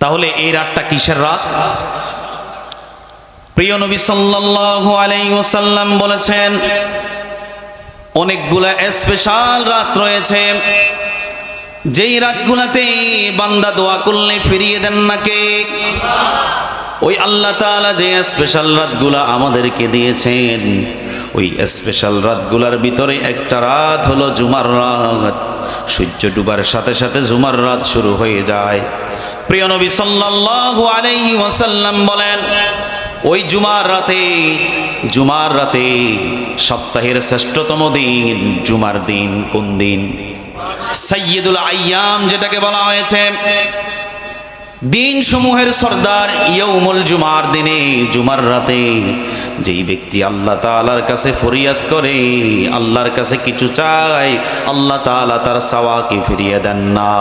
তাহলে এই রাতটা কিসের রাত? প্রিয় নবী সাল্লাল্লাহু আলাইহি ওয়াসাল্লাম বলেছেন, অনেকগুলা স্পেশাল রাত রয়েছে। যেই রাতগুলাতে বান্দা দোয়া করলে ফিরিয়ে দেন না কে? ওই আল্লাহ তাআলা যে স্পেশাল রাতগুলা আমাদেরকে দিয়েছেন, ওই স্পেশাল রাতগুলার ভিতরে একটা রাত হলো জুমার রাত। সূর্য ডুবার সাথে সাথে জুমার রাত শুরু হয়ে যায়। প্রিয় নবী সাল্লাল্লাহু আলাইহি ওয়াসাল্লাম বলেন, ওই জুমার রাতে জুমার রাতে সপ্তাহের শ্রেষ্ঠতম দিন জুমার দিন কোন দিন? সাইয়্যিদুল আইয়াম যেটাকে বলা হয়েছে দিন সমূহের সর্দার ইয়ৌমুল জুমার দিনে, জুমার রাতে যেই ব্যক্তি আল্লাহ তাআলার কাছে ফরিয়াদ করে, আল্লাহর কাছে কিছু চায়, আল্লাহ তাআলা তার সাওয়াকে ফিরিয়ে দেন না।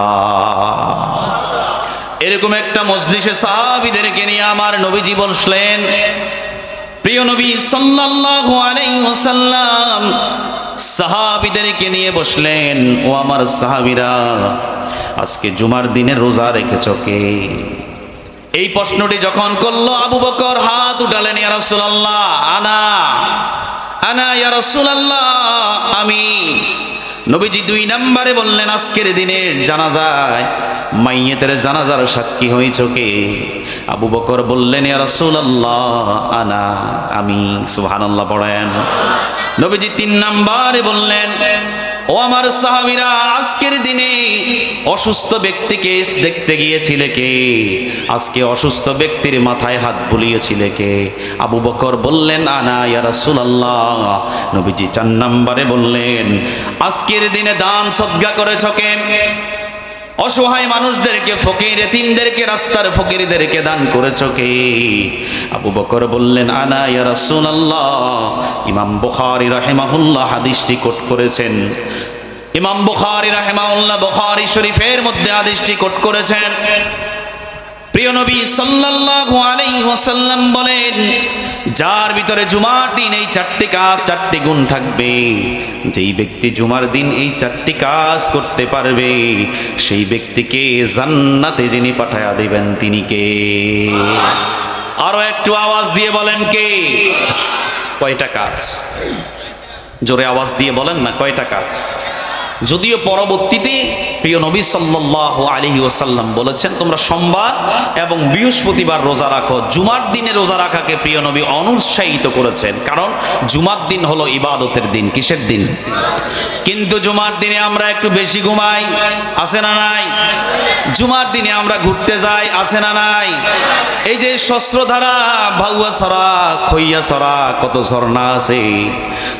এরকম একটা মসজিদে সাহাবিদেরকে নিয়ে আমার নবীজি বসলেন প্রিয় নবী ওয়াসাল্লাম, সাহাবিদেরকে নিয়ে বসলেন, ও আমার সাহাবিরা, আজকে জুমার দিনে রোজা রেখেছ কে? এই প্রশ্নটি যখন করল, আবু বকর হাত উঠালেন, ইয়া রাসূলুল্লাহ, আনা আনা, ইয়া রাসূলুল্লাহ, আমি। নবীজি দুই নম্বরে বললেন, আজকের দিনের জানাজায় মাইয়েতের জানাজার সাক্ষী হয়েছ কে? আবু বকর বললেন আনা, আমি, সুবহানাল্লাহ পড়েন নবীজি তিন নম্বরে বললেন, ও আমার সাহাবীরা, আজকের দিনে অসুস্থ ব্যক্তিকে দেখতে গিয়েছিলে কে? আজকে অসুস্থ ব্যক্তির মাথায় হাত বুলিয়েছিলে কে? আবু বকর বললেন, আনা, ইয়া রাসূলুল্লাহ। নবীজি চার নম্বরে বললেন, আজকের দিনে দান সদ্গা করেছ কে? অসহায় মানুষদেরকে, ফকির এতিমদেরকে, রাস্তার ফকিরদেরকে দান করেছ কে? আবু বকর বললেন আনা ইয়া রাসূলুল্লাহ। ইমাম বুখারী রাহিমাহুল্লাহ হাদিসটি কোট করেছেন। ইমাম বুখারী রাহিমাহুল্লাহ বুখারী শরীফের মধ্যে হাদিসটি কোট করেছেন। প্রিয় নবী সাল্লাল্লাহু আলাইহি ওয়াসাল্লাম বলেন যার ভিতরে জুমার দিন এই চারটি কাজ, চারটি গুণ থাকবে। যেই ব্যক্তি জুমার দিন এই চারটি কাজ করতে পারবে, সেই ব্যক্তিকে জান্নাতে যিনি পাঠায়া দিবেন তিনি কে? আরও একটু আওয়াজ দিয়ে বলেন কে? কয়টা কাজ? জোরে আওয়াজ দিয়ে বলেন না, কয়টা কাজ? যদিও পরবর্তীতে প্রিয় নবী সাল্লাল্লাহু আলাইহি ওয়াসাল্লাম বলেছেন, তোমরা সোমবার এবং বৃহস্পতিবার রোজা রাখো। জুমার দিনে রোজা রাখাকে প্রিয় নবী অনুৎসাহিত করেছেন। কারণ জুমার দিন হলো ইবাদতের দিন, কিসের দিন? কিন্তু জুমার দিনে আমরা একটু বেশি ঘুমাই, আছে না নাই? জুমার দিনে আমরা ঘুরতে যাই, আছে না নাই? এই যে শস্ত্রধারা ভাউয়া সরা, খইয়া সরা, কত ঝর্ণা আছে।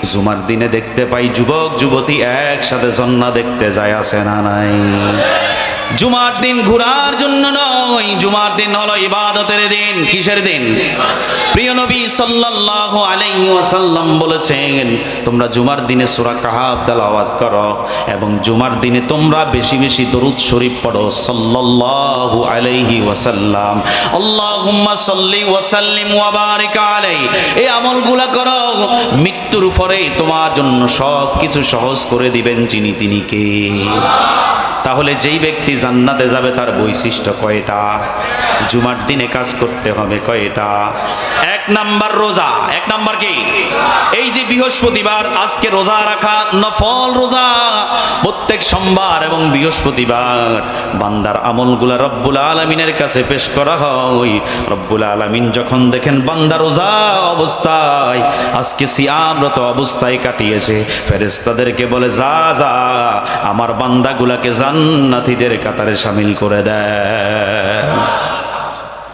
জুমার দিনে দেখতে পাই যুবক, যুবতী একসাথে ঝর্ণা দেখতে যায় আছে না নাই? জুমার দিন ঘোরার জন্য নয়। জুমার দিন হলো ইবাদতের দিন। কিসের দিন? প্রিয় নবী সাল্লাল্লাহু আলাইহি ওয়াসাল্লাম বলেছেন, তোমরা জুমার দিনে সূরা কাহাব তেলাওয়াত করো এবং জুমার দিনে তোমরা বেশি বেশি দরুদ শরীফ পড়ো। সাল্লাল্লাহু আলাইহি ওয়াসাল্লাম, আল্লাহুম্মা সাল্লি ওয়া সাল্লিম ওয়া বারিক আলাই এই আমলগুলা করো। মৃত্যুর পরে তোমার জন্য সব কিছু সহজ করে দিবেন যিনি তিনি কে? তাহলে যেই ব্যক্তি জান্নাতে যাবে তার বৈশিষ্ট্য কয়টা? জুমার দিনে কাজ করতে হবে কয়টা? নাম্বার রোজা। এক নাম্বার কি? এই যে বৃহস্পতিবার, আজকে রোজা রাখা নফল রোজা। প্রত্যেক সোমবার এবং বৃহস্পতিবার বান্দার আমলগুলা রব্বুল আলমিনের কাছে পেশ করা হয়। রব্বুল আলমিন যখন দেখেন বান্দা রোজা অবস্থায়, আজকে সিয়ামরত অবস্থায় কাটিয়েছে ফেরেস্তাদেরকে বলে, যা যা, আমার বান্দাগুলাকে জান্নাতীদের কাতারে সামিল করে দেয়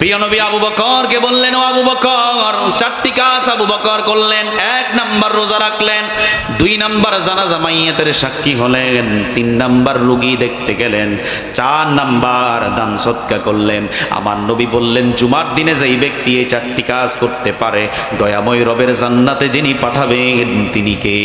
প্রিয় নবী আবু বকরকে বললেন, ও আবু বকর, চারটি কাজ আবু বকর করলেন। এক নাম্বার রোজা রাখলেন, দুই নাম্বার জানাজা মাইয়াতের সাক্ষী হলেন, তিন নাম্বার রুগী দেখতে গেলেন, চার নাম্বার দান সৎকা করলেন। আমার নবী বললেন, জুমার দিনে যেই ব্যক্তি এই চারটি কাজ করতে পারে, দয়াময় রবের জান্নাতে যিনি পাঠাবেন, তিনি কে?